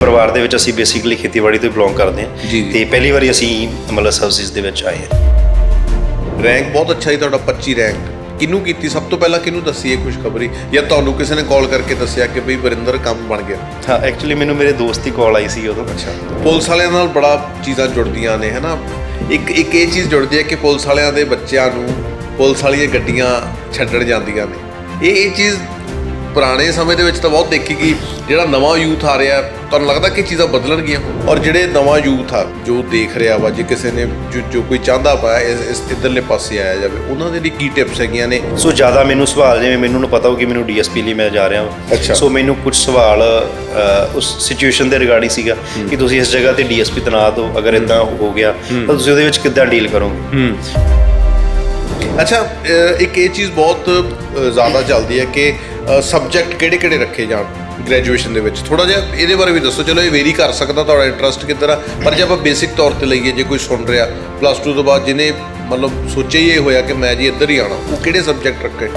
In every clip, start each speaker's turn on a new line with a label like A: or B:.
A: ਪਰਿਵਾਰ ਦੇ ਵਿੱਚ ਅਸੀਂ ਬੇਸਿਕਲੀ ਖੇਤੀਬਾੜੀ ਤੋਂ ਬਿਲੋਂਗ ਕਰਦੇ ਹਾਂ। ਤੇ ਪਹਿਲੀ ਵਾਰੀ ਅਸੀਂ ਮਤਲਬ ਸਰਵਿਸ ਦੇ ਵਿੱਚ ਆਏ ਹਾਂ।
B: ਰੈਂਕ ਬਹੁਤ ਅੱਛਾ ਸੀ ਤੁਹਾਡਾ 25 ਰੈਂਕ ਕਿਹਨੂੰ ਕੀਤੀ? ਸਭ ਤੋਂ ਪਹਿਲਾਂ ਕਿਹਨੂੰ ਦੱਸੀ ਇਹ ਖੁਸ਼ਖਬਰੀ? ਜਾਂ ਤੁਹਾਨੂੰ ਕਿਸੇ ਨੇ ਕਾਲ ਕਰਕੇ ਦੱਸਿਆ ਕਿ ਬਈ ਵਰਿੰਦਰ ਕੰਮ ਬਣ ਗਿਆ?
A: ਹਾਂ ਐਕਚੁਅਲੀ ਮੈਨੂੰ ਮੇਰੇ ਦੋਸਤ ਦੀ ਕਾਲ ਆਈ ਸੀ ਉਦੋਂ।
B: ਅੱਛਾ। ਪੁਲਿਸ ਵਾਲਿਆਂ ਨਾਲ ਬੜਾ ਚੀਜ਼ਾਂ ਜੁੜਦੀਆਂ ਨੇ ਹੈਨਾ? ਇੱਕ ਇੱਕ ਇਹ ਚੀਜ਼ ਜੁੜਦੀ ਹੈ ਕਿ ਪੁਲਿਸ ਵਾਲਿਆਂ ਦੇ ਬੱਚਿਆਂ ਨੂੰ ਪੁਲਿਸ ਵਾਲੀਆਂ ਗੱਡੀਆਂ ਛੱਡਣ ਜਾਂਦੀਆਂ ਨੇ। ਇਹ ਇਹ ਚੀਜ਼ ਪੁਰਾਣੇ ਸਮੇਂ ਦੇ ਵਿੱਚ ਤਾਂ ਬਹੁਤ ਦੇਖੀ ਗਈ। ਜਿਹੜਾ ਨਵਾਂ ਯੂਥ ਆ ਰਿਹਾ ਤੁਹਾਨੂੰ ਲੱਗਦਾ ਕਿ ਚੀਜ਼ਾਂ ਬਦਲਣਗੀਆਂ? ਔਰ ਜਿਹੜੇ ਨਵਾਂ ਯੂਥ ਆ ਜੋ ਦੇਖ ਰਿਹਾ ਵਾ ਜੇ ਕਿਸੇ ਨੇ ਜੋ ਜੋ ਕੋਈ ਚਾਹੁੰਦਾ ਪਾ ਇਸ ਇਧਰਲੇ ਪਾਸੇ ਆਇਆ ਜਾਵੇ ਉਹਨਾਂ ਦੇ ਲਈ ਕੀ ਟਿਪਸ ਹੈਗੀਆਂ ਨੇ?
A: ਸੋ ਜ਼ਿਆਦਾ ਮੈਨੂੰ ਸਵਾਲ ਜਿਵੇਂ ਮੈਨੂੰ ਨੂੰ ਪਤਾ ਹੋ ਕਿ ਮੈਨੂੰ ਡੀਐਸਪੀ ਲਈ ਮੈਂ ਜਾ ਰਿਹਾ। ਹਾਂ ਸੋ ਮੈਨੂੰ ਕੁਝ ਸਵਾਲ ਉਸ ਸਿਚੁਏਸ਼ਨ ਦੇ ਰਿਗਾਰਡਿੰਗ ਸੀਗਾ ਕਿ ਤੁਸੀਂ ਇਸ ਜਗ੍ਹਾ ਤੇ ਡੀਐਸਪੀ ਤਨਾਤ ਹੋ ਅਗਰ ਇਦਾਂ ਹੋ ਗਿਆ ਤਾਂ ਤੁਸੀਂ ਉਹਦੇ ਵਿੱਚ ਕਿੱਦਾਂ ਡੀਲ ਕਰੋਗੇ?
B: ਅੱਛਾ ਇੱਕ ਇਹ ਚੀਜ਼ ਬਹੁਤ ਜ਼ਿਆਦਾ ਚੱਲਦੀ ਹੈ ਕਿ ਸਬਜੈਕਟ ਕਿਹੜੇ-ਕਿਹੜੇ ਰੱਖੇ ਜਾਣ? ਗ੍ਰੈਜੂਏਸ਼ਨ ਦੇ ਵਿੱਚ। ਥੋੜਾ ਜਿਹਾ ਇਹਦੇ ਬਾਰੇ ਵੀ ਦੱਸੋ। ਚਲੋ ਇਹ ਵੇਰੀ ਕਰ ਸਕਦਾ ਤੁਹਾਡਾ ਇੰਟਰਸਟ ਕਿੱਧਰ ਆ। ਪਰ ਜੇ ਆਪਾਂ ਬੇਸਿਕ ਤੌਰ ਤੇ ਲਈਏ ਜੇ ਕੋਈ ਸੁਣ ਰਿਹਾ ਪਲੱਸ 2 ਤੋਂ ਬਾਅਦ ਜਿਹਨੇ ਮਤਲਬ ਸੋਚਿਆ ਹੀ ਇਹ ਹੋਇਆ ਕਿ ਮੈਂ ਜੀ ਇੱਧਰ ਹੀ ਆਣਾ ਉਹ ਕਿਹੜੇ ਸਬਜੈਕਟ ਰੱਖੇ?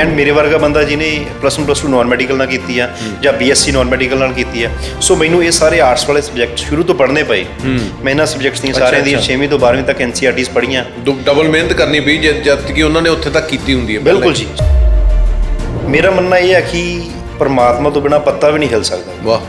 A: ਐਂਡ ਮੇਰੇ ਵਰਗਾ ਬੰਦਾ ਜਿਹਨੇ ਪਲੱਸ 1 ਪਲੱਸ 2 ਨਾਨ ਮੈਡੀਕਲ ਨਾਲ ਕੀਤੀ ਆ ਜਾਂ ਬੀਐਸਸੀ ਨਾਨ ਮੈਡੀਕਲ ਨਾਲ ਕੀਤੀ ਆ ਸੋ ਮੈਨੂੰ ਇਹ ਸਾਰੇ ਆਰਟਸ ਵਾਲੇ ਸਬਜੈਕਟ ਸ਼ੁਰੂ ਤੋਂ ਪੜ੍ਹਨੇ ਪਏ। ਮੈਂ ਇਹਨਾਂ ਸਬਜੈਕਟਸ ਦੀਆਂ ਸਾਰਿਆਂ ਦੀਆਂ 6ਵੀਂ ਤੋਂ 12ਵੀਂ ਤੱਕ ਐਨਸੀਆਰਟੀਸ ਪੜ੍ਹੀਆਂ।
B: ਡਬਲ ਮਿਹਨਤ ਕਰਨੀ ਪਈ ਜਦ ਕਿ ਉਹਨਾਂ ਨੇ ਉੱਥੇ ਤੱਕ ਕੀਤੀ ਹੁੰਦੀ ਹੈ।
A: ਬਿਲਕੁਲ ਜੀ। ਮੇਰਾ ਮੰਨਣਾ ਇਹ ਹੈ ਕਿ ਪਰਮਾਤਮਾ ਤੋਂ ਬਿਨਾ ਪੱਤਾ ਵੀ ਨਹੀਂ ਹਿਲ ਸਕਦਾ।
B: ਵਾਹ।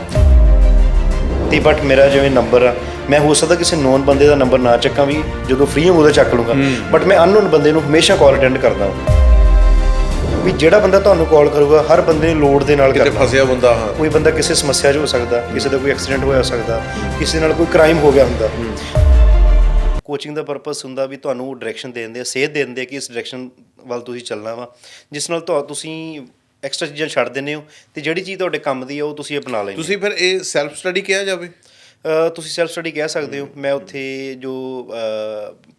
A: ਤੇ ਬਟ ਮੇਰਾ ਜਿਵੇਂ ਨੰਬਰ ਆ ਮੈਂ ਹੋ ਸਕਦਾ ਕਿਸੇ ਨੋਨ ਬੰਦੇ ਦਾ ਨੰਬਰ ਨਾ ਚੱਕਾਂ ਵੀ ਜਦੋਂ ਫ੍ਰੀ ਹਾਂ ਉਹਦਾ ਚੱਕ ਲੂੰਗਾ ਬਟ ਮੈਂ ਅਨਨੋਨ ਬੰਦੇ ਨੂੰ ਹਮੇਸ਼ਾ ਕਾਲ ਅਟੈਂਡ ਕਰਦਾ ਹਾਂ। ਵੀ ਜਿਹੜਾ ਬੰਦਾ ਤੁਹਾਨੂੰ ਕਾਲ ਕਰੂਗਾ ਹਰ ਬੰਦੇ ਨੂੰ ਲੋੜ ਦੇ ਨਾਲ
B: ਕਿਤੇ ਫਸਿਆ ਬੰਦਾ ਹਾਂ।
A: ਕੋਈ ਬੰਦਾ ਕਿਸੇ ਸਮੱਸਿਆ 'ਚ ਹੋ ਸਕਦਾ ਕਿਸੇ ਦਾ ਕੋਈ ਐਕਸੀਡੈਂਟ ਹੋਇਆ ਹੋ ਸਕਦਾ ਕਿਸੇ ਨਾਲ ਕੋਈ ਕ੍ਰਾਈਮ ਹੋ ਗਿਆ ਹੁੰਦਾ। ਕੋਚਿੰਗ ਦਾ ਪਰਪਸ ਹੁੰਦਾ ਵੀ ਤੁਹਾਨੂੰ ਡਾਇਰੈਕਸ਼ਨ ਦੇਣ ਦੇ ਸੇਧ ਦੇਣ ਦੇ ਕਿ ਇਸ ਡਾਇਰੈਕਸ਼ਨ ਵੱਲ ਤੁਸੀਂ ਚੱਲਣਾ ਵਾ। ਜਿਸ ਨਾਲ ਤੁਹਾ ਤੁਸੀਂ ਐਕਸਟਰਾ ਚੀਜ਼ਾਂ ਛੱਡ ਦਿੰਦੇ ਹੋ ਤੇ ਜਿਹੜੀ ਚੀਜ਼ ਤੁਹਾਡੇ ਕੰਮ ਦੀ ਹੈ ਉਹ ਤੁਸੀਂ ਅਪਣਾ ਲੈਂਦੇ ਹੋ।
B: ਤੁਸੀਂ ਫਿਰ ਇਹ ਸੈਲਫ ਸਟੱਡੀ ਕਿਹਾ ਜਾਵੇ?
A: ਤੁਸੀਂ ਸੈਲਫ ਸਟੱਡੀ ਕਹਿ ਸਕਦੇ ਹੋ। ਮੈਂ ਉੱਥੇ ਜੋ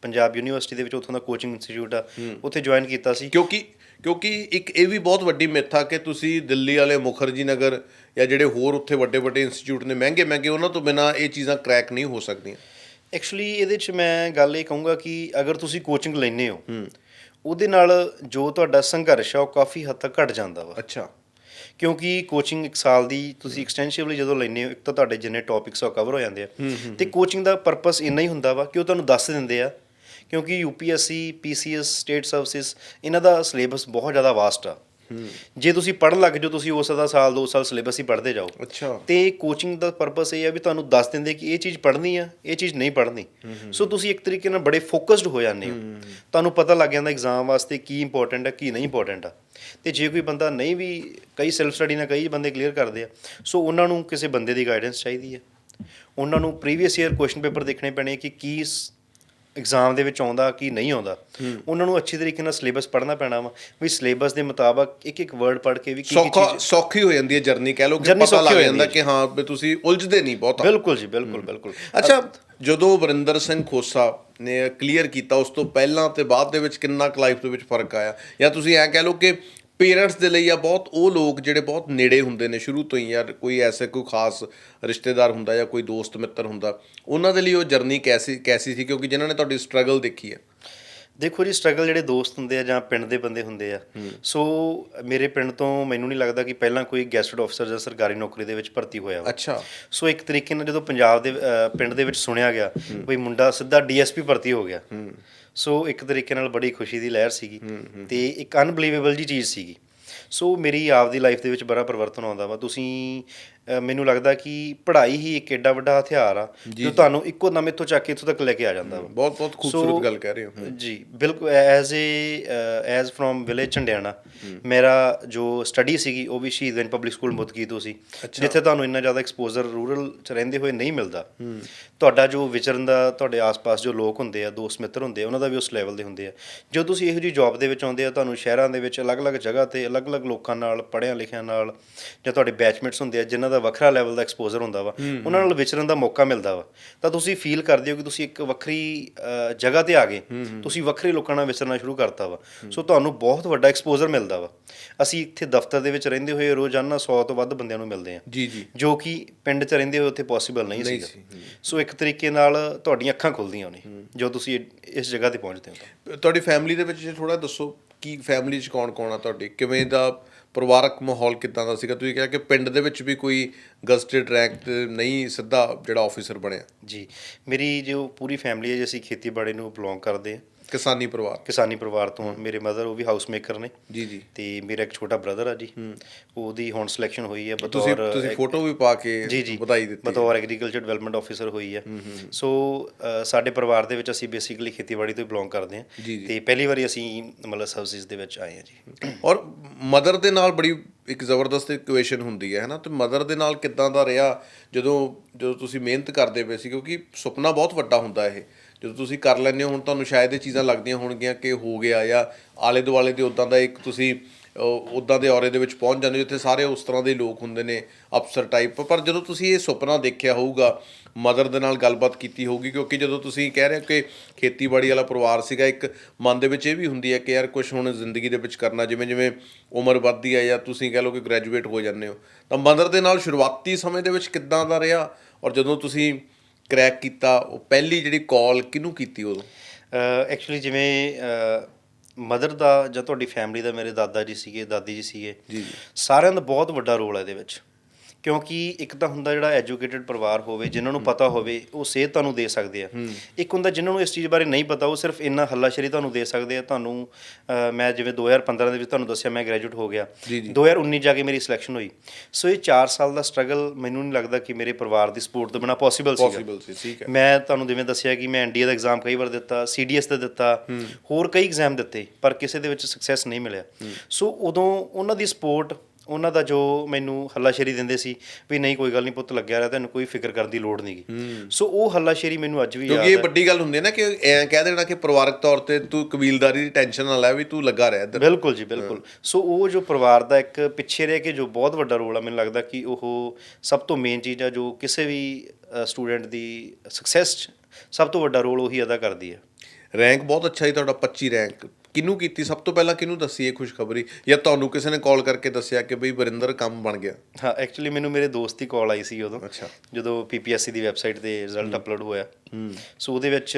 A: ਪੰਜਾਬ ਯੂਨੀਵਰਸਿਟੀ ਦੇ ਵਿੱਚ ਉੱਥੋਂ ਦਾ ਕੋਚਿੰਗ ਇੰਸਟੀਚਿਊਟ ਆ ਉੱਥੇ ਜੁਆਇਨ ਕੀਤਾ ਸੀ।
B: ਕਿਉਂਕਿ ਕਿਉਂਕਿ ਇੱਕ ਇਹ ਵੀ ਬਹੁਤ ਵੱਡੀ ਮਿੱਥ ਆ ਕਿ ਤੁਸੀਂ ਦਿੱਲੀ ਵਾਲੇ ਮੁਖਰਜੀ ਨਗਰ ਜਾਂ ਜਿਹੜੇ ਹੋਰ ਉੱਥੇ ਵੱਡੇ ਵੱਡੇ ਇੰਸਟੀਚਿਊਟ ਨੇ ਮਹਿੰਗੇ ਮਹਿੰਗੇ ਉਹਨਾਂ ਤੋਂ ਬਿਨਾ ਇਹ ਚੀਜ਼ਾਂ ਕ੍ਰੈਕ ਨਹੀਂ ਹੋ ਸਕਦੀਆਂ।
A: ਐਕਚੁਅਲੀ ਇਹਦੇ 'ਚ ਮੈਂ ਗੱਲ ਇਹ ਕਹੂੰਗਾ ਕਿ ਅਗਰ ਤੁਸੀਂ ਕੋਚਿੰਗ ਲੈਂਦੇ ਹੋ। ਉਹਦੇ ਨਾਲ ਜੋ ਤੁਹਾਡਾ ਸੰਘਰਸ਼ ਆ ਉਹ ਕਾਫੀ ਹੱਦ ਤੱਕ ਘਟ ਜਾਂਦਾ ਵਾ।
B: ਅੱਛਾ।
A: ਕਿਉਂਕਿ ਕੋਚਿੰਗ ਇੱਕ ਸਾਲ ਦੀ ਤੁਸੀਂ ਐਕਸਟੈਂਸਿਵਲੀ ਜਦੋਂ ਲੈਂਦੇ ਹੋ ਇੱਕ ਤਾਂ ਤੁਹਾਡੇ ਜਿੰਨੇ ਟੌਪਿਕਸ ਆ ਕਵਰ ਹੋ ਜਾਂਦੇ ਆ। ਤੇ ਕੋਚਿੰਗ ਦਾ ਪਰਪਸ ਇੰਨਾ ਹੀ ਹੁੰਦਾ ਵਾ ਕਿ ਉਹ ਤੁਹਾਨੂੰ ਦੱਸ ਦਿੰਦੇ ਆ। ਕਿਉਂਕਿ ਯੂਪੀਐਸਸੀ ਪੀਸੀਐਸ ਸਟੇਟ ਸਰਵਿਸਿਜ਼ ਇਹਨਾਂ ਦਾ ਸਿਲੇਬਸ ਬਹੁਤ ਜ਼ਿਆਦਾ ਵਾਸਟ ਆ। ਜੇ ਤੁਸੀਂ ਪੜ੍ਹਨ ਲੱਗ ਜਾਓ ਤੁਸੀਂ ਉਸ ਦਾ ਸਾਲ ਦੋ ਸਾਲ ਸਿਲੇਬਸ ਹੀ ਪੜ੍ਹਦੇ ਜਾਓ।
B: ਅੱਛਾ।
A: ਤੇ ਕੋਚਿੰਗ ਦਾ ਪਰਪਸ ਇਹ ਹੈ ਵੀ ਤੁਹਾਨੂੰ ਦੱਸ ਦਿੰਦੇ ਕਿ ਇਹ ਚੀਜ਼ ਪੜ੍ਹਨੀ ਆ ਇਹ ਚੀਜ਼ ਨਹੀਂ ਪੜ੍ਹਨੀ। ਸੋ ਤੁਸੀਂ ਇੱਕ ਤਰੀਕੇ ਨਾਲ ਬੜੇ ਫੋਕਸਡ ਹੋ ਜਾਂਦੇ ਹੋ। ਤੁਹਾਨੂੰ ਪਤਾ ਲੱਗ ਜਾਂਦਾ ਐਗਜ਼ਾਮ ਵਾਸਤੇ ਕੀ ਇੰਪੋਰਟੈਂਟ ਹੈ ਕੀ ਨਹੀਂ ਇੰਪੋਰਟੈਂਟ ਆ। ਤੇ ਜੇ ਕੋਈ ਬੰਦਾ ਨਹੀਂ ਵੀ ਕਈ ਸੈਲਫ ਸਟੱਡੀ ਨਾਲ ਕਈ ਬੰਦੇ ਕਲੀਅਰ ਕਰਦੇ ਆ। ਸੋ ਉਹਨਾਂ ਨੂੰ ਕਿਸੇ ਬੰਦੇ ਦੀ ਗਾਈਡੈਂਸ ਚਾਹੀਦੀ ਹੈ ਉਹਨਾਂ ਨੂੰ ਪ੍ਰੀਵੀਅਸ ਈਅਰ ਕੁਐਸਚਨ ਪੇਪਰ ਦੇਖਣੇ ਪੈਣੇ ਕਿ ਕੀ ਐਗਜ਼ਾਮ ਦੇ ਵਿੱਚ ਆਉਂਦਾ ਕੀ ਨਹੀਂ ਆਉਂਦਾ ਉਹਨਾਂ ਨੂੰ ਅੱਛੀ ਤਰੀਕੇ ਨਾਲ ਸਿਲੇਬਸ ਪੜ੍ਹਨਾ ਪੈਣਾ ਵਾ ਵੀ ਸਿਲੇਬਸ ਦੇ ਮੁਤਾਬਕ ਇੱਕ ਇੱਕ ਵਰਡ ਪੜ੍ਹ ਕੇ ਵੀ ਕੀ ਕੀ
B: ਸੌਖਾ
A: ਚੀਜ਼
B: ਸੌਖੀ ਹੋ ਜਾਂਦੀ ਹੈ ਜਰਨੀ ਕਹਿ ਲਓ ਕਿ ਪਤਾ ਲੱਗ ਜਾਂਦੀ ਕਿ ਹਾਂ ਵੀ ਤੁਸੀਂ ਉਲਝਦੇ ਨਹੀਂ ਬਹੁਤਾ।
A: ਬਿਲਕੁਲ ਜੀ ਬਿਲਕੁਲ ਬਿਲਕੁਲ।
B: ਅੱਛਾ ਜਦੋਂ ਵਰਿੰਦਰ ਸਿੰਘ ਖੋਸਾ ਨੇ ਕਲੀਅਰ ਕੀਤਾ ਉਸ ਤੋਂ ਪਹਿਲਾਂ ਤੇ ਬਾਅਦ ਦੇ ਵਿੱਚ ਕਿੰਨਾ ਕੁ ਲਾਈਫ ਦੇ ਵਿੱਚ ਫ਼ਰਕ ਆਇਆ? ਜਾਂ ਤੁਸੀਂ ਐਂ ਕਹਿ ਲਓ ਕਿ ਪੇਰੈਂਟਸ ਦੇ ਲਈ ਆ ਬਹੁਤ, ਉਹ ਲੋਕ ਜਿਹੜੇ ਬਹੁਤ ਨੇੜੇ ਹੁੰਦੇ ਨੇ, ਸ਼ੁਰੂ ਤੋਂ ਹੀ ਯਾਰ ਕੋਈ ਐਸੇ ਕੋਈ ਖਾਸ ਰਿਸ਼ਤੇਦਾਰ ਹੁੰਦਾ ਜਾਂ ਕੋਈ ਦੋਸਤ ਮਿੱਤਰ ਹੁੰਦਾ, ਉਹਨਾਂ ਦੇ ਲਈ ਉਹ ਜਰਨੀ ਕੈਸੀ ਕੈਸੀ ਸੀ? ਕਿਉਂਕਿ ਜਿਨ੍ਹਾਂ ਨੇ ਤੁਹਾਡੀ ਸਟਰਗਲ ਦੇਖੀ ਹੈ।
A: ਦੇਖੋ ਜੀ ਸਟਰਗਲ ਜਿਹੜੇ ਦੋਸਤ ਹੁੰਦੇ ਆ ਜਾਂ ਪਿੰਡ ਦੇ ਬੰਦੇ ਹੁੰਦੇ ਆ ਸੋ ਮੇਰੇ ਪਿੰਡ ਤੋਂ ਮੈਨੂੰ ਨਹੀਂ ਲੱਗਦਾ ਕਿ ਪਹਿਲਾਂ ਕੋਈ ਗੈਸਟਡ ਆਫਸਰ ਜਾਂ ਸਰਕਾਰੀ ਨੌਕਰੀ ਦੇ ਵਿੱਚ ਭਰਤੀ ਹੋਇਆ ਵਾ
B: ਅੱਛਾ।
A: ਸੋ ਇੱਕ ਤਰੀਕੇ ਨਾਲ ਜਦੋਂ ਪੰਜਾਬ ਦੇ ਪਿੰਡ ਦੇ ਵਿੱਚ ਸੁਣਿਆ ਗਿਆ ਵੀ ਮੁੰਡਾ ਸਿੱਧਾ ਡੀਐਸਪੀ ਭਰਤੀ ਹੋ ਗਿਆ। ਸੋ ਇੱਕ ਤਰੀਕੇ ਨਾਲ ਬੜੀ ਖੁਸ਼ੀ ਦੀ ਲਹਿਰ ਸੀਗੀ ਤੇ ਇੱਕ ਅਨਬਲੀਵੇਬਲ ਜੀ ਚੀਜ਼ ਸੀਗੀ। ਸੋ ਮੇਰੀ ਆਪਦੀ ਲਾਈਫ ਦੇ ਵਿੱਚ ਬੜਾ ਪਰਿਵਰਤਨ ਆਉਂਦਾ ਵਾ। ਤੁਸੀਂ ਮੈਨੂੰ ਲੱਗਦਾ ਕਿ ਪੜ੍ਹਾਈ ਹੀ ਇੱਕ ਏਡਾ ਵੱਡਾ ਹਥਿਆਰ ਆ ਜੋ ਤੁਹਾਨੂੰ ਇੱਕੋ ਦਮ ਇੱਥੋਂ ਚੱਕ ਕੇ ਇੱਥੋਂ ਤੱਕ ਲੈ ਕੇ ਆ ਜਾਂਦਾ ਵਾ।
B: ਬਹੁਤ ਬਹੁਤ ਖੂਬਸੂਰਤ ਗੱਲ ਕਹਿ ਰਹੇ ਹੋ।
A: ਜੀ ਬਿਲਕੁਲ as a as from village Chandiana ਮੇਰਾ ਜੋ ਸਟੱਡੀ ਸੀਗੀ ਉਹ ਵੀ ਸ਼ਹੀਦਗੰਜ ਪਬਲਿਕ ਸਕੂਲ ਮੁਦਕੀ ਤੋਂ ਸੀ ਜਿੱਥੇ ਤੁਹਾਨੂੰ ਇੰਨਾ ਜ਼ਿਆਦਾ ਐਕਸਪੋਜ਼ਰ ਰੂਰਲ ਚ ਰਹਿੰਦੇ ਹੋਏ ਨਹੀਂ ਮਿਲਦਾ। ਤੁਹਾਡਾ ਜੋ ਵਿਚਰਨ ਦਾ ਤੁਹਾਡੇ ਆਸ-ਪਾਸ ਜੋ ਲੋਕ ਹੁੰਦੇ ਆ ਦੋਸਤ ਮਿੱਤਰ ਹੁੰਦੇ ਆ ਉਹਨਾਂ ਦਾ ਵੀ ਉਸ ਲੈਵਲ ਦੇ ਹੁੰਦੇ ਆ। ਜੋ ਤੁਸੀਂ ਇਹੋ ਜਿਹੀ ਜੌਬ ਦੇ ਵਿੱਚ ਆਉਂਦੇ ਆ ਤੁਹਾਨੂੰ ਸ਼ਹਿਰਾਂ ਦੇ ਵਿੱਚ ਅਲੱਗ-ਅਲੱਗ ਜਗ੍ਹਾ ਤੇ ਅਲੱਗ-ਅਲੱਗ ਲੋਕਾਂ ਨਾਲ ਪੜ੍ਹਿਆਂ ਲਿਖਿਆਂ ਨਾਲ ਜਾਂ ਤੁਹਾਡੇ ਬੈਚਮੇਟਸ ਹੁੰਦੇ ਆ ਜਿਨ੍ਹਾਂ ਦਾ ਵੱਖਰਾ ਲੈਵਲ ਦਾ ਐਕਸਪੋਜ਼ਰ ਹੁੰਦਾ ਵਾ ਉਹਨਾਂ ਨਾਲ ਵਿਚਰਨ ਦਾ ਮੌਕਾ ਮਿਲਦਾ ਵਾ। ਤਾਂ ਤੁਸੀਂ ਫੀਲ ਕਰਦੇ ਹੋ ਕਿ ਤੁਸੀਂ ਇੱਕ ਵੱਖਰੀ ਜਗ੍ਹਾ ਤੇ ਆ ਗਏ। ਤੁਸੀਂ ਵੱਖਰੇ ਲੋਕਾਂ ਨਾਲ ਵਿਚਰਨਾ ਸ਼ੁਰੂ ਕਰਤਾ ਵਾ। ਸੋ ਤੁਹਾਨੂੰ ਬਹੁਤ ਵੱਡਾ ਐਕਸਪੋਜ਼ਰ ਮਿਲਦਾ ਵਾ। ਅਸੀਂ ਇੱਥੇ ਦਫ਼ਤਰ ਦੇ ਵਿੱਚ ਰਹਿੰਦੇ ਹੋਏ ਰੋਜ਼ਾਨਾ 100 ਤੋਂ ਵੱਧ ਬੰਦਿਆਂ ਨੂੰ ਮਿਲਦੇ ਆ
B: ਜੀ ਜੀ।
A: ਜੋ ਕਿ ਪਿੰਡ 'ਚ ਰਹਿੰਦੇ ਹੋਏ ਉੱਥੇ ਪੋਸੀਬਲ ਨਹੀਂ ਸੀਗਾ। ਸੋ ਇੱਕ ਤਰੀਕੇ ਨਾਲ ਤੁਹਾਡੀਆਂ ਅੱਖਾਂ ਖੁੱਲਦੀਆਂ ਨੇ ਜੋ ਤੁਸੀਂ ਇਸ ਜਗ੍ਹਾ ਤੇ ਪਹੁੰਚਦੇ ਹੋ
B: ਤੁਹਾਡੀ ਫੈਮਿਲੀ ਦੇ ਵਿੱਚ ਥੋੜਾ ਦੱਸੋ ਕੀ ਫੈਮਿਲੀ 'ਚ ਕੌਣ ਕੌਣ ਆ ਤੁਹਾਡੀ? ਕਿਵੇਂ ਦਾ ਪਰਿਵਾਰਕ ਮਾਹੌਲ ਕਿੱਦਾਂ ਦਾ ਸੀਗਾ? ਤੁਸੀਂ ਕਿਹਾ ਕਿ ਪਿੰਡ ਦੇ ਵਿੱਚ ਵੀ ਕੋਈ ਗਸਟਡ ਰੈਂਕ ਨਹੀਂ ਸਿੱਧਾ ਜਿਹੜਾ ਆਫੀਸਰ ਬਣਿਆ।
A: ਜੀ ਮੇਰੀ ਜੋ ਪੂਰੀ ਫੈਮਿਲੀ ਹੈ ਜੀ ਅਸੀਂ ਖੇਤੀਬਾੜੀ ਨੂੰ ਬਿਲੋਂਗ ਕਰਦੇ ਹਾਂ।
B: ਕਿਸਾਨੀ ਪਰਿਵਾਰ?
A: ਕਿਸਾਨੀ ਪਰਿਵਾਰ ਤੋਂ ਹਾਂ। ਮੇਰੇ ਮਦਰ ਉਹ ਵੀ ਹਾਊਸ ਮੇਕਰ ਨੇ।
B: ਜੀ ਜੀ।
A: ਤੇ ਮੇਰਾ ਇੱਕ ਛੋਟਾ ਬ੍ਰਦਰ ਆ ਜੀ। ਉਹਦੀ ਹੁਣ ਸਿਲੈਕਸ਼ਨ ਹੋਈ ਹੈ
B: ਤੁਸੀਂ
A: ਬਤੌਰ
B: ਤੁਸੀਂ ਫੋਟੋ ਵੀ ਪਾ ਕੇ ਵਧਾਈ ਦਿੱਤੀ
A: ਬਤੌਰ ਐਗਰੀਕਲਚਰ ਡਿਵੈਲਪਮੈਂਟ ਆਫੀਸਰ ਹੋਈ ਹੈ। ਸੋ ਸਾਡੇ ਪਰਿਵਾਰ ਦੇ ਵਿੱਚ ਅਸੀਂ ਬੇਸਿਕਲੀ ਖੇਤੀਬਾੜੀ ਤੋਂ ਬਿਲੋਂਗ ਕਰਦੇ ਹਾਂ। ਤੇ ਪਹਿਲੀ ਵਾਰੀ ਅਸੀਂ ਮਤਲਬ ਸਰਵਿਸ ਦੇ ਵਿੱਚ ਆਏ ਹਾਂ ਜੀ।
B: ਔਰ ਮਦਰ ਦੇ ਨਾਲ ਬੜੀ ਇੱਕ ਜ਼ਬਰਦਸਤ ਇਕੁਏਸ਼ਨ ਹੁੰਦੀ ਹੈ, ਹੈਨਾ? ਤੇ ਮਦਰ ਦੇ ਨਾਲ ਕਿੱਦਾਂ ਦਾ ਰਿਹਾ ਜਦੋਂ ਜਦੋਂ ਤੁਸੀਂ ਮਿਹਨਤ ਕਰਦੇ ਪਏ ਸੀ? ਕਿਉਂਕਿ ਸੁਪਨਾ ਬਹੁਤ ਵੱਡਾ ਹੁੰਦਾ ਇਹ। ਜਦੋਂ ਤੁਸੀਂ ਕਰ ਲੈਂਦੇ ਹੋ, ਹੁਣ ਤੁਹਾਨੂੰ ਸ਼ਾਇਦ ਇਹ ਚੀਜ਼ਾਂ ਲੱਗਦੀਆਂ ਹੋਣਗੀਆਂ ਕਿ ਹੋ ਗਿਆ ਜਾਂ ਆਲੇ ਦੁਆਲੇ ਦੇ ਉਦਾਂ ਦਾ ਇੱਕ ਤੁਸੀਂ ਉਦਾਂ ਦੇ ਔਰੇ ਦੇ ਵਿੱਚ ਪਹੁੰਚ ਜਾਂਦੇ ਜਿੱਥੇ ਸਾਰੇ ਉਸ ਤਰ੍ਹਾਂ ਦੇ ਲੋਕ ਹੁੰਦੇ ਨੇ, ਅਫਸਰ ਟਾਈਪ ਪਰ ਜਦੋਂ ਤੁਸੀਂ ਇਹ ਸੁਪਨਾ ਦੇਖਿਆ ਹੋਊਗਾ ਮਦਰ ਦੇ ਨਾਲ ਗੱਲਬਾਤ ਕੀਤੀ ਹੋਊਗੀ, ਕਿਉਂਕਿ ਜਦੋਂ ਤੁਸੀਂ ਕਹਿ ਰਹੇ ਹੋ ਕਿ ਖੇਤੀਬਾੜੀ ਵਾਲਾ ਪਰਿਵਾਰ ਸੀਗਾ, ਇੱਕ ਮਨ ਦੇ ਵਿੱਚ ਇਹ ਵੀ ਹੁੰਦੀ ਹੈ ਕਿ ਯਾਰ ਕੁਝ ਹੁਣ ਜ਼ਿੰਦਗੀ ਦੇ ਵਿੱਚ ਕਰਨਾ, ਜਿਵੇਂ ਜਿਵੇਂ ਉਮਰ ਵੱਧਦੀ ਹੈ ਜਾਂ ਤੁਸੀਂ ਕਹਿ ਲਓ ਕਿ ਗ੍ਰੈਜੂਏਟ ਹੋ ਜਾਂਦੇ ਹੋ, ਤਾਂ ਮਦਰ ਦੇ ਨਾਲ ਸ਼ੁਰੂਆਤੀ ਸਮੇਂ ਦੇ ਵਿੱਚ ਕਿੱਦਾਂ ਦਾ ਰਿਹਾ? ਔਰ ਜਦੋਂ ਤੁਸੀਂ ਕਰੈਕ ਕੀਤਾ, ਉਹ ਪਹਿਲੀ ਜਿਹੜੀ ਕਾਲ ਕਿਹਨੂੰ ਕੀਤੀ ਉਦੋਂ?
A: ਐਕਚੁਅਲੀ ਜਿਵੇਂ ਮਦਰ ਦਾ ਜਾਂ ਤੁਹਾਡੀ ਫੈਮਿਲੀ ਦਾ ਮੇਰੇ ਦਾਦਾ ਜੀ ਸੀਗੇ ਦਾਦੀ ਜੀ ਸੀਗੇ
B: ਜੀ।
A: ਸਾਰਿਆਂ ਦਾ ਬਹੁਤ ਵੱਡਾ ਰੋਲ ਹੈ ਇਹਦੇ ਵਿੱਚ ਕਿਉਂਕਿ ਇੱਕ ਤਾਂ ਹੁੰਦਾ ਜਿਹੜਾ ਐਜੂਕੇਟਿਡ ਪਰਿਵਾਰ ਹੋਵੇ ਜਿਨ੍ਹਾਂ ਨੂੰ ਪਤਾ ਹੋਵੇ ਉਹ ਸੇਧ ਤੁਹਾਨੂੰ ਦੇ ਸਕਦੇ ਆ। ਇੱਕ ਹੁੰਦਾ ਜਿਨ੍ਹਾਂ ਨੂੰ ਇਸ ਚੀਜ਼ ਬਾਰੇ ਨਹੀਂ ਪਤਾ ਉਹ ਸਿਰਫ ਇੰਨਾ ਹੱਲਾਸ਼ੇਰੀ ਤੁਹਾਨੂੰ ਦੇ ਸਕਦੇ ਆ। ਤੁਹਾਨੂੰ ਮੈਂ ਜਿਵੇਂ 2015 ਦੇ ਵਿੱਚ ਤੁਹਾਨੂੰ ਦੱਸਿਆ ਮੈਂ ਗ੍ਰੈਜੂਏਟ ਹੋ ਗਿਆ।
B: ਜੀ, ਜੀ।
A: 2019 ਜਾ ਕੇ ਮੇਰੀ ਸਿਲੈਕਸ਼ਨ ਹੋਈ। ਸੋ ਇਹ 4 ਸਾਲ ਦਾ ਸਟਰਗਲ ਮੈਨੂੰ ਨਹੀਂ ਲੱਗਦਾ ਕਿ ਮੇਰੇ ਪਰਿਵਾਰ ਦੀ ਸਪੋਰਟ ਤੋਂ ਬਿਨਾ ਪੋਸੀਬਲ ਸੀਗਾ।
B: ਪੋਸੀਬਲ ਸੀ ਠੀਕ ਹੈ।
A: ਮੈਂ ਤੁਹਾਨੂੰ ਜਿਵੇਂ ਦੱਸਿਆ ਕਿ ਮੈਂ ਐਨਡੀਏ ਦਾ ਐਗਜ਼ਾਮ ਕਈ ਵਾਰ ਦਿੱਤਾ ਸੀਡੀਐਸ ਦਾ ਦਿੱਤਾ ਹੋਰ ਕਈ ਐਗਜ਼ਾਮ ਦਿੱਤੇ ਪਰ ਕਿਸੇ ਦੇ ਵਿੱਚ ਸਕਸੈਸ ਨਹੀਂ ਮਿਲਿਆ। ਸੋ ਉਦੋਂ ਉਹਨਾਂ ਦੀ ਸਪੋਰਟ ਉਹਨਾਂ ਦਾ ਜੋ ਮੈਨੂੰ ਹੱਲਾਸ਼ੇਰੀ ਦਿੰਦੇ ਸੀ ਵੀ ਨਹੀਂ ਕੋਈ ਗੱਲ ਨਹੀਂ ਪੁੱਤ ਲੱਗਿਆ ਰਿਹਾ ਤੈਨੂੰ ਕੋਈ ਫਿਕਰ ਕਰਨ ਦੀ ਲੋੜ ਨਹੀਂਗੀ ਸੋ ਉਹ ਹੱਲਾਸ਼ੇਰੀ ਮੈਨੂੰ ਅੱਜ ਵੀ ਯਾਦ
B: ਕਿਉਂਕਿ ਇਹ
A: ਹੈ।
B: ਵੱਡੀ ਗੱਲ ਹੁੰਦੀ ਹੈ ਨਾ ਕਿ ਐਂ ਕਹਿ ਦੇਣਾ ਕਿ ਪਰਿਵਾਰਕ ਤੌਰ ਤੇ ਤੂੰ ਕਬੀਲਦਾਰੀ ਦੀ ਟੈਨਸ਼ਨ ਨਾ ਲੈ ਵੀ ਤੂੰ ਲੱਗਾ ਰਹਿ ਇੱਧਰ।
A: ਬਿਲਕੁਲ ਜੀ ਬਿਲਕੁਲ। ਸੋ ਉਹ ਜੋ ਪਰਿਵਾਰ ਦਾ ਇੱਕ ਪਿੱਛੇ ਰਹਿ ਕੇ ਜੋ ਬਹੁਤ ਵੱਡਾ ਰੋਲ ਆ ਮੈਨੂੰ ਲੱਗਦਾ ਕਿ ਉਹ ਸਭ ਤੋਂ ਮੇਨ ਚੀਜ਼ ਆ ਜੋ ਕਿਸੇ ਵੀ ਸਟੂਡੈਂਟ ਦੀ ਸਕਸੈਸ 'ਚ ਸਭ ਤੋਂ ਵੱਡਾ ਰੋਲ ਉਹੀ ਅਦਾ ਕਰਦੀ ਹੈ।
B: ਰੈਂਕ ਬਹੁਤ ਅੱਛਾ ਸੀ ਤੁਹਾਡਾ 25 ਰੈਂਕ। ਕਿਹਨੂੰ ਕੀਤੀ? ਸਭ ਤੋਂ ਪਹਿਲਾਂ ਕਿਹਨੂੰ ਦੱਸੀ ਇਹ ਖੁਸ਼ਖਬਰੀ? ਜਾਂ ਤੁਹਾਨੂੰ ਕਿਸੇ ਨੇ ਕਾਲ ਕਰਕੇ ਦੱਸਿਆ ਕਿ ਬਈ ਵਰਿੰਦਰ ਕੰਮ ਬਣ ਗਿਆ?
A: ਹਾਂ ਐਕਚੁਅਲੀ ਮੈਨੂੰ ਮੇਰੇ ਦੋਸਤ ਦੀ ਕਾਲ ਆਈ ਸੀ ਉਦੋਂ।
B: ਅੱਛਾ।
A: ਜਦੋਂ ਪੀਪੀਐਸਸੀ ਦੀ ਵੈਬਸਾਈਟ ਤੇ ਰਿਜ਼ਲਟ ਅਪਲੋਡ ਹੋਇਆ। ਸੋ ਉਹਦੇ ਵਿੱਚ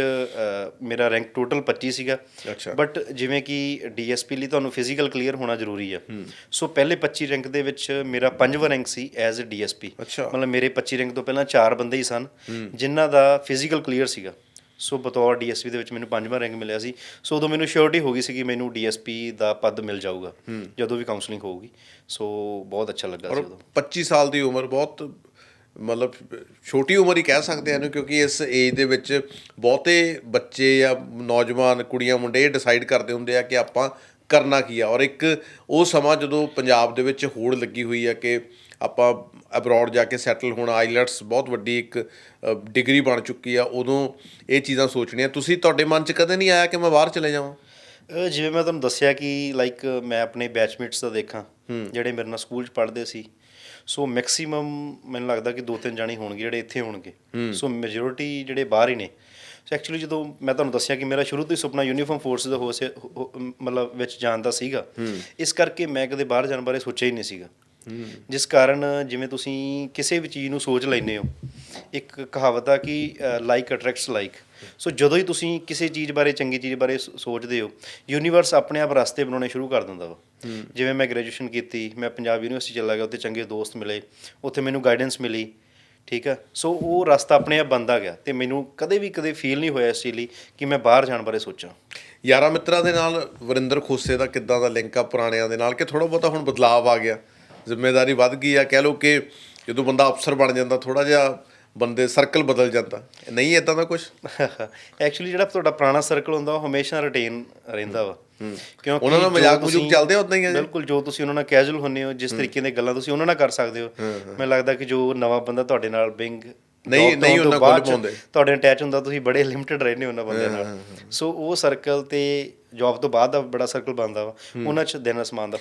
A: ਮੇਰਾ ਰੈਂਕ ਟੋਟਲ 25 ਸੀਗਾ।
B: ਅੱਛਾ।
A: ਬਟ ਜਿਵੇਂ ਕਿ ਡੀਐਸਪੀ ਲਈ ਤੁਹਾਨੂੰ ਫਿਜ਼ੀਕਲ ਕਲੀਅਰ ਹੋਣਾ ਜ਼ਰੂਰੀ ਆ। ਸੋ ਪਹਿਲੇ 25 ਰੈਂਕ ਦੇ ਵਿੱਚ ਮੇਰਾ ਪੰਜਵਾਂ ਰੈਂਕ ਸੀ ਐਜ਼ ਅ ਡੀਐਸਪੀ। ਮਤਲਬ ਮੇਰੇ 25 ਰੈਂਕ ਤੋਂ ਪਹਿਲਾਂ ਚਾਰ ਬੰਦੇ ਹੀ ਸਨ। ਜਿਨ੍ਹਾਂ ਦਾ ਫਿਜ਼ੀਕਲ ਕਲੀਅਰ ਸੀਗਾ। ਸੋ ਬਤੌਰ ਡੀਐਸਪੀ ਦੇ ਵਿੱਚ ਮੈਨੂੰ ਪੰਜਵਾਂ ਰੈਂਕ ਮਿਲਿਆ ਸੀ। ਸੋ ਉਦੋਂ ਮੈਨੂੰ ਸ਼ੋਰਟੀ ਹੋ ਗਈ ਸੀ ਕਿ ਮੈਨੂੰ ਡੀਐਸਪੀ ਦਾ ਪਦ ਮਿਲ ਜਾਊਗਾ ਜਦੋਂ ਵੀ ਕਾਉਂਸਲਿੰਗ ਹੋਊਗੀ। ਸੋ ਬਹੁਤ ਅੱਛਾ ਲੱਗਾ ਸੀ ਉਦੋਂ।
B: 25 ਸਾਲ ਦੀ ਉਮਰ ਬਹੁਤ ਮਤਲਬ ਛੋਟੀ ਉਮਰ ਹੀ ਕਹਿ ਸਕਦੇ ਹਨ ਕਿਉਂਕਿ ਇਸ ਏਜ ਦੇ ਵਿੱਚ ਬਹੁਤੇ ਬੱਚੇ ਜਾਂ ਨੌਜਵਾਨ ਕੁੜੀਆਂ ਮੁੰਡੇ ਇਹ ਡਿਸਾਈਡ ਕਰਦੇ ਹੁੰਦੇ ਆ ਕਿ ਆਪਾਂ ਕਰਨਾ ਕੀ ਆ? ਔਰ ਇੱਕ ਉਹ ਸਮਾਂ ਜਦੋਂ ਪੰਜਾਬ ਦੇ ਵਿੱਚ ਹੋੜ ਲੱਗੀ ਹੋਈ ਆ ਕਿ ਆਪਾਂ ਅਬਰੋਡ ਜਾ ਕੇ ਸੈਟਲ ਹੋਣਾ ਆਈਲੈਟਸ ਬਹੁਤ ਵੱਡੀ ਇੱਕ ਡਿਗਰੀ ਬਣ ਚੁੱਕੀ ਆ ਉਦੋਂ ਇਹ ਚੀਜ਼ਾਂ ਸੋਚਣੀਆਂ। ਤੁਸੀਂ ਤੁਹਾਡੇ ਮਨ 'ਚ ਕਦੇ ਨਹੀਂ ਆਇਆ ਕਿ ਮੈਂ ਬਾਹਰ ਚਲੇ ਜਾਵਾਂ?
A: ਜਿਵੇਂ ਮੈਂ ਤੁਹਾਨੂੰ ਦੱਸਿਆ ਕਿ ਲਾਈਕ ਮੈਂ ਆਪਣੇ ਬੈਚਮੇਟਸ ਦਾ ਦੇਖਾਂ ਜਿਹੜੇ ਮੇਰੇ ਨਾਲ ਸਕੂਲ 'ਚ ਪੜ੍ਹਦੇ ਸੀ। ਸੋ ਮੈਕਸਿਮਮ ਮੈਨੂੰ ਲੱਗਦਾ ਕਿ ਦੋ ਤਿੰਨ ਜਾਣੇ ਹੋਣਗੇ ਜਿਹੜੇ ਇੱਥੇ ਹੋਣਗੇ। ਸੋ ਮੈਜੋਰਿਟੀ ਜਿਹੜੇ ਬਾਹਰ ਹੀ ਨੇ। ਸੋ ਐਕਚੁਅਲੀ ਜਦੋਂ ਮੈਂ ਤੁਹਾਨੂੰ ਦੱਸਿਆ ਕਿ ਮੇਰਾ ਸ਼ੁਰੂ ਤੋਂ ਹੀ ਸੁਪਨਾ ਯੂਨੀਫਾਰਮ ਫੋਰਸ ਦਾ ਹੋ ਸੇ ਮਤਲਬ ਵਿੱਚ ਜਾਣ ਦਾ ਸੀਗਾ। ਇਸ ਕਰਕੇ ਮੈਂ ਕਦੇ ਬਾਹਰ ਜਾਣ ਬਾਰੇ ਸੋਚਿਆ ਹੀ ਨਹੀਂ ਸੀਗਾ। ਜਿਸ ਕਾਰਨ ਜਿਵੇਂ ਤੁਸੀਂ ਕਿਸੇ ਵੀ ਚੀਜ਼ ਨੂੰ ਸੋਚ ਲੈਂਦੇ ਹੋ ਇੱਕ ਕਹਾਵਤ ਆ ਕਿ ਲਾਈਕ ਅਟਰੈਕਟਸ ਲਾਈਕ ਸੋ ਜਦੋਂ ਹੀ ਤੁਸੀਂ ਕਿਸੇ ਚੀਜ਼ ਬਾਰੇ ਚੰਗੀ ਚੀਜ਼ ਬਾਰੇ ਸੋਚਦੇ ਹੋ ਯੂਨੀਵਰਸ ਆਪਣੇ ਆਪ ਰਸਤੇ ਬਣਾਉਣੇ ਸ਼ੁਰੂ ਕਰ ਦਿੰਦਾ ਵਾ। ਜਿਵੇਂ ਮੈਂ ਗ੍ਰੈਜੂਏਸ਼ਨ ਕੀਤੀ ਮੈਂ ਪੰਜਾਬ ਯੂਨੀਵਰਸਿਟੀ ਚਲਾ ਗਿਆ ਉੱਥੇ ਚੰਗੇ ਦੋਸਤ ਮਿਲੇ ਉੱਥੇ ਮੈਨੂੰ ਗਾਈਡੈਂਸ ਮਿਲੀ ਠੀਕ ਆ ਸੋ ਉਹ ਰਸਤਾ ਆਪਣੇ ਆਪ ਬੰਦਾ ਗਿਆ ਤੇ ਮੈਨੂੰ ਕਦੇ ਵੀ ਕਦੇ ਫੀਲ ਨਹੀਂ ਹੋਇਆ ਇਸ ਚੀਜ਼ ਲਈ ਕਿ ਮੈਂ ਬਾਹਰ ਜਾਣ ਬਾਰੇ ਸੋਚਾਂ।
B: ਯਾਰਾਂ ਮਿੱਤਰਾਂ ਦੇ ਨਾਲ, ਵਰਿੰਦਰ ਖੋਸੇ ਦਾ ਕਿੱਦਾਂ ਦਾ ਲਿੰਕ ਆ ਪੁਰਾਣਿਆਂ ਦੇ ਨਾਲ ਕਿ ਥੋੜਾ ਬਹੁਤਾ ਹੁਣ ਬਦਲਾਅ ਆ ਗਿਆ, ਜ਼ਿੰਮੇਵਾਰੀ ਵੱਧ ਗਈ ਆ। ਕਹਿ ਲਓ ਕਿ ਜਦੋਂ ਬੰਦਾ ਅਫਸਰ ਬਣ ਜਾਂਦਾ ਥੋੜਾ ਜਿਹਾ ਬੰਦੇ ਸਰਕਲ ਬਦਲ ਜਾਂਦਾ। ਨਹੀਂ ਇਦਾਂ ਦਾ ਕੁਝ
A: ਐਕਚੁਅਲੀ ਜਿਹੜਾ ਤੁਹਾਡਾ ਪੁਰਾਣਾ ਸਰਕਲ ਹੁੰਦਾ ਉਹ ਹਮੇਸ਼ਾ ਰਿਟੇਨ ਰਹਿੰਦਾ ਵਾ। ਕਿਉਂਕਿ
B: ਉਹਨਾਂ ਨਾਲ ਮਜ਼ਾਕ ਮਜ਼ੂਕ ਚੱਲਦੇ ਉਦਾਂ ਹੀ ਆ?
A: ਬਿਲਕੁਲ ਜੋ ਤੁਸੀਂ ਉਹਨਾਂ ਨਾਲ ਕੈਜੂਅਲ ਹੁੰਨੇ ਹੋ ਜਿਸ ਤਰੀਕੇ ਦੀਆਂ ਗੱਲਾਂ ਤੁਸੀਂ ਉਹਨਾਂ ਨਾਲ ਕਰ ਸਕਦੇ ਹੋ। ਮੈਨੂੰ ਲੱਗਦਾ ਕਿ ਜੋ ਨਵਾਂ ਬੰਦਾ ਤੁਹਾਡੇ ਨਾਲ ਬਿੰਗ
B: ਨਹੀਂ- ਨਹੀਂ ਉਹਨਾਂ ਕੋਲ ਪਾਉਂਦੇ।
A: ਤੁਹਾਡੇ ਅਟੈਚ ਹੁੰਦਾ ਤੁਸੀਂ ਬੜੇ ਲਿਮਟਿਡ ਰਹਿੰਦੇ ਹੋ ਉਹਨਾਂ ਬੰਦਿਆਂ ਨਾਲ। ਸੋ ਉਹ ਸਰਕਲ ਤੇ ਜੌਬ ਤੋਂ ਬਾਅਦ ਦਾ ਬੜਾ ਸਰਕਲ ਬਣਦਾ ਵਾ। ਉਹਨਾਂ ਚ ਦਿਨ ਅਸਮਾਨ ਦਾ